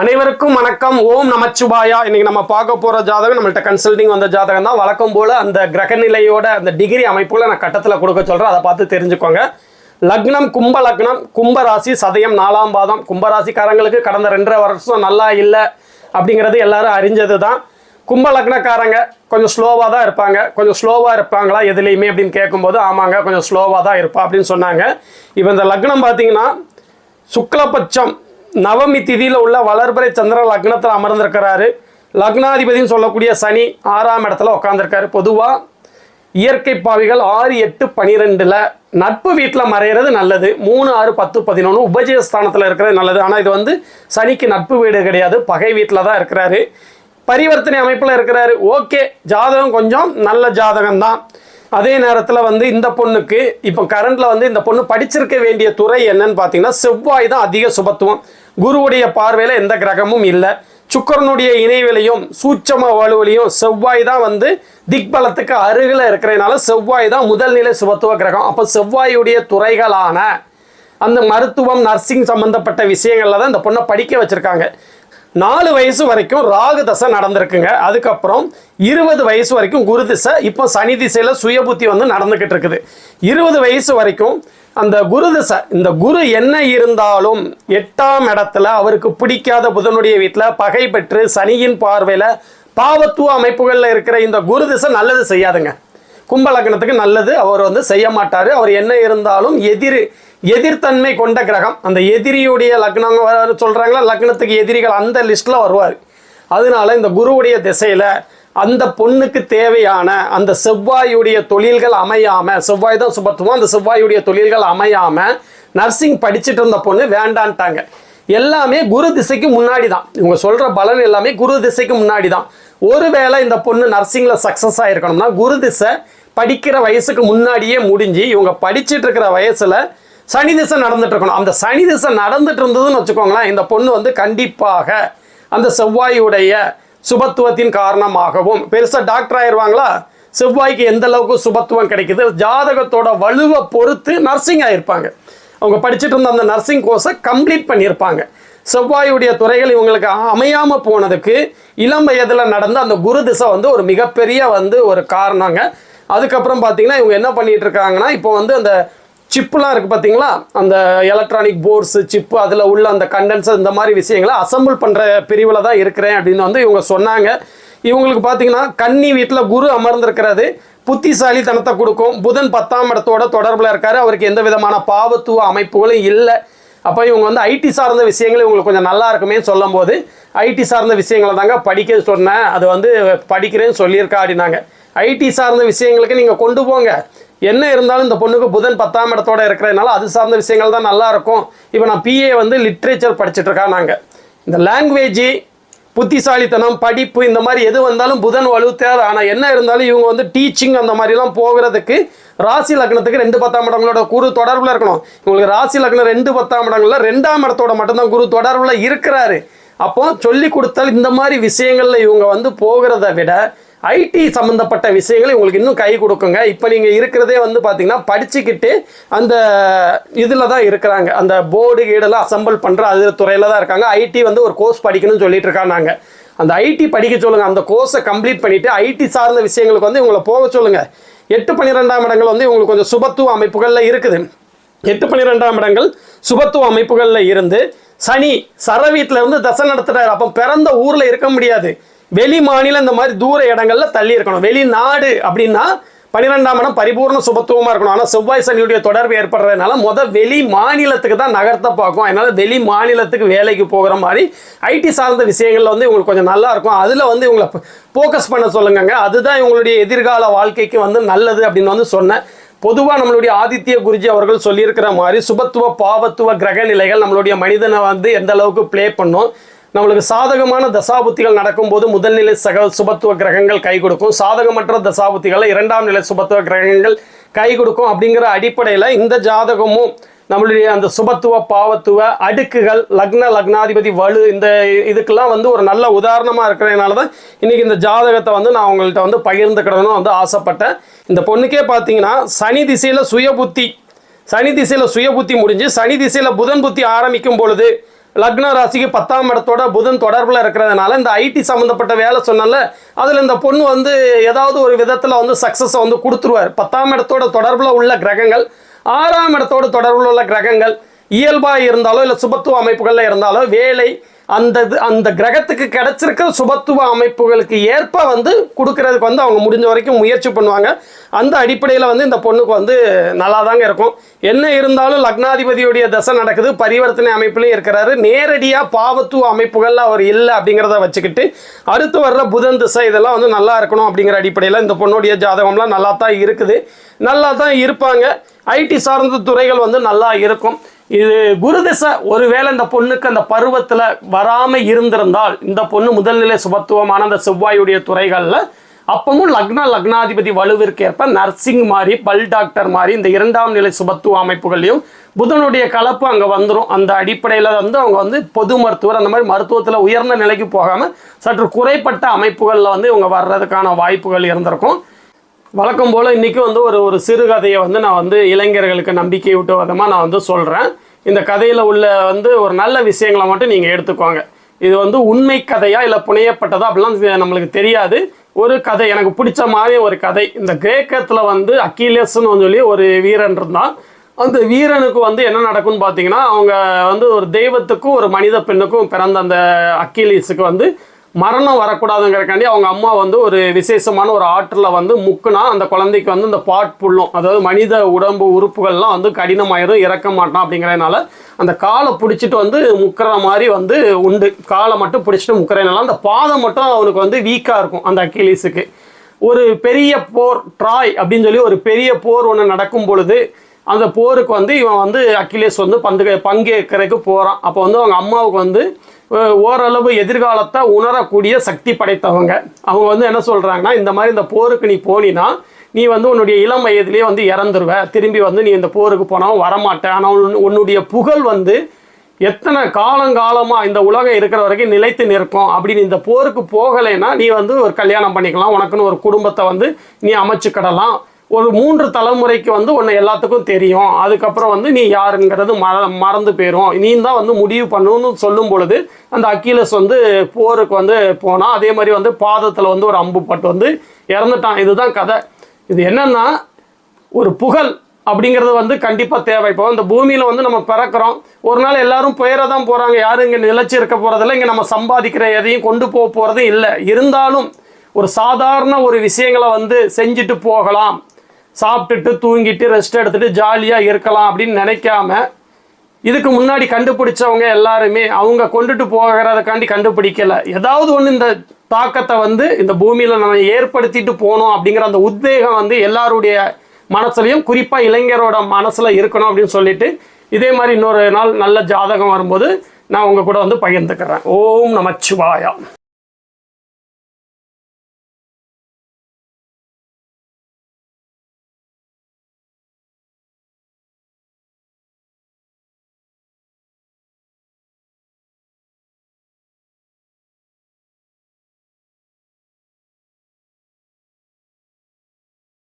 அனைவருக்கும் வணக்கம். ஓம் நமச்சிவாயா. இன்னைக்கு நம்ம பார்க்க போற ஜாதகம் நம்மள்ட்ட கன்சல்டிங் வந்த ஜாதகம் தான். வழக்கம் போல அந்த கிரக நிலையோட அந்த டிகிரி அமைப்புல நான் கட்டத்தில் கொடுக்க சொல்றேன். அதை பார்த்து தெரிஞ்சுக்கோங்க. லக்னம் கும்ப லக்னம் கும்பராசி சதயம் நாலாம் பாதம். கும்பராசிக்காரங்களுக்கு கடந்த ரெண்டரை வருஷம் நல்லா இல்லை அப்படிங்கிறது எல்லாரும் அறிஞ்சது தான் கும்ப லக்னக்காரங்க கொஞ்சம் ஸ்லோவாக தான் இருப்பாங்க. கொஞ்சம் ஸ்லோவாக இருப்பாங்களா? எதுலேயுமே அப்படின்னு கேட்கும்போது ஆமாங்க கொஞ்சம் ஸ்லோவாக தான் இருப்பா அப்படின்னு சொன்னாங்க. இப்போ இந்த லக்னம் பார்த்தீங்கன்னா சுக்லபட்சம் நவமி திதியில் உள்ள வளர்பிறை சந்திர லக்னத்தில் அமர்ந்திருக்கிறாரு. லக்னாதிபதினு சொல்லக்கூடிய சனி ஆறாம் இடத்துல உட்காந்துருக்காரு பொதுவாக இயற்கை பாவிகள் ஆறு எட்டு பனிரெண்டில் நட்பு வீட்டில் மறையிறது நல்லது. மூணு ஆறு பத்து பதினொன்று உபஜயஸ்தானத்தில் இருக்கிறது நல்லது. ஆனால் இது வந்து சனிக்கு நட்பு வீடு கிடையாது. பகை வீட்டில் தான் இருக்கிறாரு. பரிவர்த்தனை அமைப்பில் இருக்கிறாரு. ஓகே ஜாதகம் கொஞ்சம் நல்ல ஜாதகம் தான் அதே நேரத்தில் வந்து இந்த பொண்ணுக்கு இப்போ கரண்டில் வந்து இந்த பொண்ணு படிச்சிருக்க வேண்டிய துறை என்னன்னு பார்த்தீங்கன்னா செவ்வாய் தான் அதிக சுபத்துவம். குருவுடைய பார்வையில் எந்த கிரகமும் இல்லை. சுக்கரனுடைய இணைவிலையும் சூட்சம வலுவிலையும் செவ்வாய் தான் வந்து திக்பலத்துக்கு அருகில் இருக்கிறதுனால செவ்வாய் தான் முதல் நிலை சுபத்துவ கிரகம். அப்போ செவ்வாயுடைய துறைகளான அந்த மருத்துவம் நர்சிங் சம்பந்தப்பட்ட விஷயங்களில் தான் இந்த பொண்ணை படிக்க வச்சுருக்காங்க. நாலு வயசு வரைக்கும் ராகு தசை நடந்திருக்குங்க. அதுக்கப்புறம் இருபது வயசு வரைக்கும் குரு திசை இப்போ சனி திசையில் சுயபுத்தி வந்து நடந்துக்கிட்டு இருக்குது. இருபது வயசு வரைக்கும் அந்த குரு திசை இந்த குரு என்ன இருந்தாலும் எட்டாம் இடத்துல அவருக்கு பிடிக்காத புதனுடைய வீட்டில் பகை பெற்று சனியின் பார்வையில் பாவத்துவ அமைப்புகளில் இருக்கிற இந்த குரு திசை நல்லது செய்யாதுங்க. கும்பலக்கணத்துக்கு நல்லது அவர் வந்து செய்ய மாட்டார். அவர் என்ன இருந்தாலும் எதிர் எதிர்த்தன்மை கொண்ட கிரகம். அந்த எதிரியுடைய லக்னம் வர- லக்னத்துக்கு எதிரிகள் அந்த லிஸ்ட்டில் வருவார். அதனால இந்த குருவுடைய திசையில் அந்த பொண்ணுக்கு தேவையான அந்த செவ்வாயுடைய தொழில்கள் அமையாம செவ்வாய் தான் சுபத்துவம் அந்த செவ்வாயுடைய தொழில்கள் அமையாம நர்சிங் படிச்சுட்டு இருந்த பொண்ணு வேண்டான்ட்டாங்க. எல்லாமே குரு திசைக்கு முன்னாடி தான் இவங்க சொல்ற பலன் எல்லாமே குரு திசைக்கு முன்னாடி தான் ஒருவேளை இந்த பொண்ணு நர்சிங்ல சக்சஸ் ஆயிருக்கணும்னா குரு திசை படிக்கிற வயசுக்கு முன்னாடியே முடிஞ்சு இவங்க படிச்சுட்டு இருக்கிற வயசுல சனி திசை நடந்துட்டு இருக்கணும். அந்த சனி திசை நடந்துட்டு இருந்ததுன்னு வச்சுக்கோங்களேன் இந்த பொண்ணு வந்து கண்டிப்பாக அந்த செவ்வாயுடைய சுபத்துவத்தின் காரணமாகவும். பெருசா டாக்டர் ஆயிடுவாங்களா செவ்வாய்க்கு எந்த அளவுக்கு சுபத்துவம் கிடைக்குது? ஜாதகத்தோட வலுவை பொறுத்து நர்சிங் ஆயிருப்பாங்க. அவங்க படிச்சுட்டு இருந்த அந்த நர்சிங் கோர்ஸை கம்ப்ளீட் பண்ணியிருப்பாங்க. செவ்வாயுடைய துறைகள் இவங்களுக்கு அமையாம போனதுக்கு இளம் வயதில் நடந்த அந்த குரு திசை வந்து ஒரு மிகப்பெரிய வந்து ஒரு காரணங்க. அதுக்கப்புறம் பார்த்தீங்கன்னா இவங்க என்ன பண்ணிட்டு இருக்காங்கன்னா இப்போ வந்து அந்த சிப்புலாம் இருக்குது பார்த்தீங்களா அந்த எலக்ட்ரானிக் போர்ட்ஸு சிப்பு அதில் உள்ள அந்த கண்டென்சர் இந்த மாதிரி விஷயங்களை அசம்பிள் பண்ணுற பிரிவில் தான் இருக்கிறேன் அப்படின்னு வந்து இவங்க சொன்னாங்க. இவங்களுக்கு பார்த்தீங்கன்னா கன்னி வீட்டில் குரு அமர்ந்திருக்கிறது புத்திசாலித்தனத்தை கொடுக்கும். புதன் பத்தாம் இடத்தோட தொடர்பில் இருக்கார். அவருக்கு எந்த விதமான பாவத்துவ அமைப்புகளும் இல்லை. அப்போ இவங்க வந்து ஐடி சார்ந்த விஷயங்கள் இவங்களுக்கு கொஞ்சம் நல்லா இருக்குமே சொல்லும் போது ஐடி சார்ந்த விஷயங்களை தாங்க படிக்க சொன்னேன். அது வந்து படிக்கிறேன்னு சொல்லியிருக்கா அப்படின்னாங்க. ஐடி சார்ந்த விஷயங்களுக்கு நீங்கள் கொண்டு போங்க. என்ன இருந்தாலும் இந்த பொண்ணுக்கு புதன் பத்தாம் இடத்தோட இருக்கிறதுனால அது சார்ந்த விஷயங்கள் தான் நல்லா இருக்கும். இப்போ நான் பிஏ வந்து லிட்ரேச்சர் படிச்சுட்ருக்கா நாங்கள் இந்த லாங்குவேஜ் புத்திசாலித்தனம் படிப்பு இந்த மாதிரி எது வந்தாலும் புதன் வலு தேவை ஆனால் என்ன இருந்தாலும் இவங்க வந்து டீச்சிங் அந்த மாதிரிலாம் போகிறதுக்கு ராசி லக்னத்துக்கு ரெண்டு பத்தாம் இடங்களோட குரு தொடர்பில் இருக்கணும். இவங்களுக்கு ராசி லக்னம் ரெண்டு பத்தாம் இடங்கள்ல ரெண்டாம் இடத்தோட மட்டும்தான் குரு தொடர்பில் இருக்கிறாரு. அப்போ சொல்லி கொடுத்தால் இந்த மாதிரி விஷயங்களில் இவங்க வந்து போகிறத விட ஐடி சம்மந்தப்பட்ட விஷயங்களை உங்களுக்கு இன்னும் கை கொடுக்குங்க. இப்போ நீங்கள் இருக்கிறதே வந்து பார்த்தீங்கன்னா படிச்சுக்கிட்டு அந்த இதில் தான் இருக்கிறாங்க. அந்த போர்டு கீடெல்லாம் அசம்பிள் பண்ணுற அது துறையில் தான் இருக்காங்க. ஐடி வந்து ஒரு கோர்ஸ் படிக்கணும்னு சொல்லிட்டு இருக்காங்க. நாங்கள் அந்த ஐடி படிக்க சொல்லுங்கள் அந்த கோர்ஸை கம்ப்ளீட் பண்ணிவிட்டு ஐடி சார்ந்த விஷயங்களுக்கு வந்து இவங்களை போக சொல்லுங்கள் எட்டு பன்னிரெண்டாம் இடங்கள் வந்து இவங்களுக்கு கொஞ்சம் சுபத்துவ அமைப்புகளில் இருக்குது. எட்டு பன்னிரெண்டாம் இடங்கள் சுபத்துவ அமைப்புகளில் இருந்து சனி சர வீட்டில் இருந்து தசை நடத்துகிறார் அப்போ பிறந்த ஊரில் இருக்க முடியாது. வெளி மாநிலம் இந்த மாதிரி தூர இடங்கள்ல தள்ளி இருக்கணும். வெளிநாடு அப்படின்னா பன்னிரெண்டாம் இடம் பரிபூர்ண சுபத்துவமாக இருக்கணும். ஆனால் செவ்வாய் சனியுடைய தொடர்பு ஏற்படுறதுனால மொதல் வெளி மாநிலத்துக்கு தான் நகர்த்த பார்க்கும். அதனால வெளி மாநிலத்துக்கு வேலைக்கு போகிற மாதிரி ஐடி சார்ந்த விஷயங்களில் வந்து இவங்களுக்கு கொஞ்சம் நல்லா இருக்கும். அதில் வந்து இவங்களை ஃபோக்கஸ் பண்ண சொல்லுங்கங்க. அதுதான் இவங்களுடைய எதிர்கால வாழ்க்கைக்கு வந்து நல்லது அப்படின்னு வந்து சொன்னேன். பொதுவாக நம்மளுடைய ஆதித்ய குருஜி அவர்கள் சொல்லியிருக்கிற மாதிரி சுபத்துவ பாவத்துவ கிரக நிலைகள் நம்மளுடைய மனிதனை வந்து எந்த அளவுக்கு ப்ளே பண்ணும். நம்மளுக்கு சாதகமான தசாபுத்திகள் நடக்கும்போது முதல் நிலை சக சுபத்துவ கிரகங்கள் கை கொடுக்கும். சாதகமற்ற தசாபுத்திகளை இரண்டாம் நிலை சுபத்துவ கிரகங்கள் கை கொடுக்கும் அப்படிங்கிற அடிப்படையில் இந்த ஜாதகமும் நம்மளுடைய அந்த சுபத்துவ பாவத்துவ அடுக்குகள் லக்ன லக்னாதிபதி வலு இந்த இதுக்கெல்லாம் வந்து ஒரு நல்ல உதாரணமாக இருக்கிறதுனால தான் இன்னைக்கு இந்த ஜாதகத்தை வந்து நான் உங்கள்கிட்ட வந்து பகிர்ந்துக்கிடணும்னு வந்து ஆசைப்பட்டேன். இந்த பொண்ணுக்கே பார்த்தீங்கன்னா சனி திசையில் சுய புத்தி சனி திசையில் சுய புத்தி முடிஞ்சு சனி திசையில் புதன் புத்தி ஆரம்பிக்கும் பொழுது லக்ன ராசிக்கு பத்தாம் இடத்தோட புதன் தொடர்பில் இருக்கிறதுனால இந்த ஐடி சம்மந்தப்பட்ட வேலை சொன்னால அதில் இந்த பொண்ணு வந்து ஏதாவது ஒரு விதத்தில் வந்து சக்ஸஸை வந்து கொடுத்துருவார். பத்தாம் இடத்தோட தொடர்பில் உள்ள கிரகங்கள் ஆறாம் இடத்தோட தொடர்பில் உள்ள கிரகங்கள் இயல்பாக இருந்தாலோ இல்லை சுபத்துவ அமைப்புகளில் இருந்தாலோ வேலை அந்த இது அந்த கிரகத்துக்கு கிடைச்சிருக்கிற சுபத்துவ அமைப்புகளுக்கு ஏற்ப வந்து கொடுக்கறதுக்கு வந்து அவங்க முடிஞ்ச வரைக்கும் முயற்சி பண்ணுவாங்க. அந்த அடிப்படையில் வந்து இந்த பொண்ணுக்கு வந்து நல்லா தாங்க இருக்கும். என்ன இருந்தாலும் லக்னாதிபதியுடைய தசை நடக்குது பரிவர்த்தனை அமைப்புலையும் இருக்கிறாரு. நேரடியாக பாவத்துவ அமைப்புகளில் அவர் இல்லை அப்படிங்கிறத வச்சுக்கிட்டு அடுத்து வர்ற புதன் திசை இதெல்லாம் வந்து நல்லா இருக்கணும் அப்படிங்கிற அடிப்படையில் இந்த பொண்ணுடைய ஜாதகம்லாம் நல்லா தான் இருக்குது. நல்லா தான் இருப்பாங்க. ஐடி சார்ந்த துறைகள் வந்து நல்லா இருக்கும். இது குரு திசை ஒருவேளை இந்த பொண்ணுக்கு அந்த பருவத்தில் வராமல் இருந்திருந்தால் இந்த பொண்ணு முதல்நிலை சுபத்துவமான அந்த செவ்வாயுடைய துறைகளில் அப்பவும் லக்ன லக்னாதிபதி வலுவிற்கேற்ப நர்சிங் மாதிரி பல் டாக்டர் மாதிரி இந்த இரண்டாம் நிலை சுபத்துவ அமைப்புகளையும் புதனுடைய கலப்பு அங்கே வந்துடும் அந்த அடிப்படையில் வந்து அவங்க வந்து பொது மருத்துவர் அந்த மாதிரி மருத்துவத்தில் உயர்ந்த நிலைக்கு போகாமல் சற்று குறைப்பட்ட அமைப்புகளில் வந்து இவங்க வர்றதுக்கான வாய்ப்புகள் இருந்திருக்கும். வழக்கம் போல் இன்றைக்கி வந்து ஒரு ஒரு சிறுகதையை வந்து நான் வந்து இளைஞர்களுக்கு நம்பிக்கை விட்டு விதமாக நான் வந்து சொல்கிறேன் இந்த கதையில் உள்ள வந்து ஒரு நல்ல விஷயங்களை மட்டும் நீங்கள் எடுத்துக்கோங்க. இது வந்து உண்மை கதையா இல்லை புனையப்பட்டதா அப்படிலாம் நம்மளுக்கு தெரியாது. ஒரு கதை எனக்கு பிடிச்ச மாதிரி ஒரு கதை. இந்த கிரேக்கத்தில் வந்து அக்கீலியஸ்னு சொல்லி ஒரு வீரன் இருந்தான். அந்த வீரனுக்கு வந்து என்ன நடக்கும்னு பார்த்தீங்கன்னா அவங்க வந்து ஒரு தெய்வத்துக்கும் ஒரு மனித பெண்ணுக்கும் பிறந்த அந்த அக்கீலியஸுக்கு வந்து மரணம் வரக்கூடாதுங்கிறக்காண்டி அவங்க அம்மா வந்து ஒரு விசேஷமான ஒரு ஆற்றில் வந்து முக்குனா அந்த குழந்தைக்கு வந்து இந்த பாட் புல்லும். அதாவது மனித உடம்பு உறுப்புகள்லாம் வந்து கடினமாயிரும் இறக்க மாட்டான் அப்படிங்கிறதுனால அந்த காலை பிடிச்சிட்டு வந்து முக்கிற மாதிரி வந்து உண்டு. காலை மட்டும் பிடிச்சிட்டு முக்கிறதுனால அந்த பாதம் மட்டும் அவனுக்கு வந்து வீக்காக இருக்கும் அந்த அக்கிலீஸுக்கு ஒரு பெரிய போர் ட்ராய் அப்படின்னு சொல்லி ஒரு பெரிய போர் ஒன்று நடக்கும் பொழுது அந்த போருக்கு வந்து இவன் வந்து அக்கிலேஸ் வந்து பந்து பங்கேற்கிறதுக்கு போகிறான் அப்போ வந்து அவங்க அம்மாவுக்கு வந்து ஓரளவு எதிர்காலத்தை உணரக்கூடிய சக்தி படைத்தவங்க. அவங்க வந்து என்ன சொல்கிறாங்கன்னா இந்த மாதிரி இந்த போருக்கு நீ போனினா நீ வந்து உன்னுடைய இளம் வயதிலேயே வந்து இறந்துருவ. திரும்பி வந்து நீ இந்த போருக்கு போனாலும் வரமாட்டேன். ஆனால் உன்னுடைய புகழ் வந்து எத்தனை காலங்காலமாக இந்த உலகம் இருக்கிற வரைக்கும் நிலைத்து நிற்கும். அப்படின்னு இந்த போருக்கு போகலைன்னா நீ வந்து ஒரு கல்யாணம் பண்ணிக்கலாம். உனக்குன்னு ஒரு குடும்பத்தை வந்து நீ அமைச்சுக்கிடலாம். ஒரு மூன்று தலைமுறைக்கு வந்து உன்னை எல்லாத்துக்கும் தெரியும். அதுக்கப்புறம் வந்து நீ யாருங்கிறது மற மறந்து போயிடும் நீ தான் வந்து முடிவு பண்ணணும்னு சொல்லும் பொழுது அந்த அக்கீலஸ் வந்து போருக்கு வந்து போனால் அதே மாதிரி வந்து பாதத்தில் வந்து ஒரு அம்பு பட்டு வந்து இறந்துட்டான். இதுதான் கதை. இது என்னன்னா ஒரு புகழ் அப்படிங்கிறது வந்து கண்டிப்பாக தேவை. இப்போ இந்த பூமியில் வந்து நம்ம பிறக்கிறோம். ஒரு நாள் எல்லாரும் போயிட தான் போகிறாங்க யாரும் இங்கே நிலச்சி இருக்க போகிறதில்ல இங்கே நம்ம சம்பாதிக்கிற எதையும் கொண்டு போக போகிறதும் இல்லை. இருந்தாலும் ஒரு சாதாரண ஒரு விஷயங்களை வந்து செஞ்சுட்டு போகலாம். சாப்பிட்டுட்டு தூங்கிட்டு ரெஸ்ட் எடுத்துட்டு ஜாலியாக இருக்கலாம் அப்படின்னு நினைக்காம இதுக்கு முன்னாடி கண்டுபிடிச்சவங்க எல்லாருமே அவங்க கொண்டுட்டு போகிறதுக்காண்டி கண்டுபிடிக்கல. ஏதாவது ஒன்று இந்த தாக்கத்தை வந்து இந்த பூமியில் நம்ம ஏற்படுத்திட்டு போகணும் அப்படிங்கிற அந்த உத்வேகம் வந்து எல்லாருடைய மனசுலையும் குறிப்பாக இளைஞரோட மனசில் இருக்கணும் அப்படின்னு சொல்லிட்டு இதே மாதிரி இன்னொரு நாள் நல்ல ஜாதகம் வரும்போது நான் உங்கள் கூட வந்து பகிர்ந்துக்கிறேன். ஓம் நமச்சிவாயா.